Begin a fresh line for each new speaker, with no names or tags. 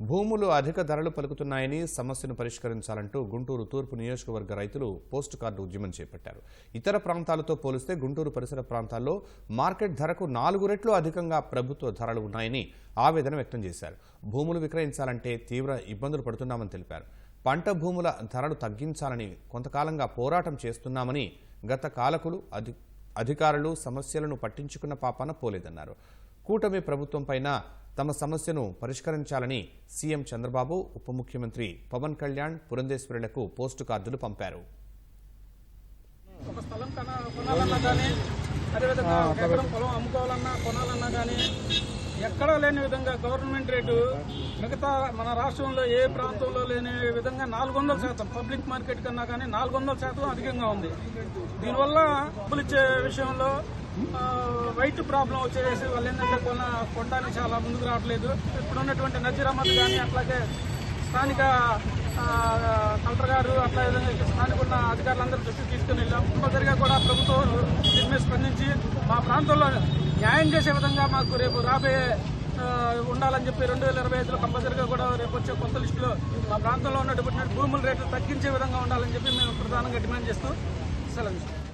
భూములు అధిక ధరలు పలుకుతున్నాయని సమస్యను పరిష్కరించాలంటూ గుంటూరు తూర్పు నియోజకవర్గ రైతులు పోస్ట్ కార్డు ఉద్యమం చేపట్టారు. ఇతర ప్రాంతాలతో పోలిస్తే గుంటూరు పరిసర ప్రాంతాల్లో మార్కెట్ ధరకు నాలుగు రెట్లు అధికంగా ప్రభుత్వ ధరలు ఉన్నాయని ఆవేదన వ్యక్తం చేశారు. భూములు విక్రయించాలంటే తీవ్ర ఇబ్బందులు పడుతున్నామని తెలిపారు. పంట భూముల ధరలు తగ్గించాలని కొంతకాలంగా పోరాటం చేస్తున్నామని గత కాలకులు అధి అధికారులు సమస్యలను పట్టించుకున్న పాపాన పోలేదన్నారు. కూటమి ప్రభుత్వంపైన తమ సమస్యను పరిష్కరించాలని సీఎం చంద్రబాబు ఉప ముఖ్యమంత్రి పవన్ కళ్యాణ్ పురంధేశ్వరులకు పోస్టు కార్డులు పంపారు.
ఒక స్థలం కొనాలన్నా కానీ అదేవిధంగా ఒక ఎకరం పొలం అమ్ముకోవాలన్నా కొనాలన్నా కానీ ఎక్కడా లేని విధంగా గవర్నమెంట్ రేటు మిగతా మన రాష్ట్రంలో ఏ ప్రాంతంలో లేని విధంగా నాలుగు వందల శాతం పబ్లిక్ మార్కెట్ కన్నా కానీ నాలుగు వందల శాతం అధికంగా ఉంది. దీనివల్ల డబ్బులు ఇచ్చే విషయంలో వైట్ ప్రాబ్లం వచ్చేసి వాళ్ళు ఏంటంటే కొన కొనడానికి చాలా ముందుకు రావట్లేదు. ఇప్పుడు ఉన్నటువంటి నజీరామత్ కానీ అట్లాగే స్థానిక కలెక్టర్ గారు అట్లా విధంగా స్థానిక ఉన్న అధికారులందరూ దృష్టికి తీసుకుని వెళ్ళాం. కంపల్సరిగా కూడా ప్రభుత్వం దీని మీద స్పందించి మా ప్రాంతంలో న్యాయం చేసే విధంగా మాకు రేపు రాబోయే ఉండాలని చెప్పి రెండు వేల ఇరవై ఐదులో కంపల్సరిగా కూడా రేపు వచ్చే కొత్త లిస్టులో మా ప్రాంతంలో ఉన్నటువంటి భూముల రేట్లు తగ్గించే విధంగా ఉండాలని చెప్పి మేము ప్రధానంగా డిమాండ్ చేస్తూ సెలవు ఇస్తాం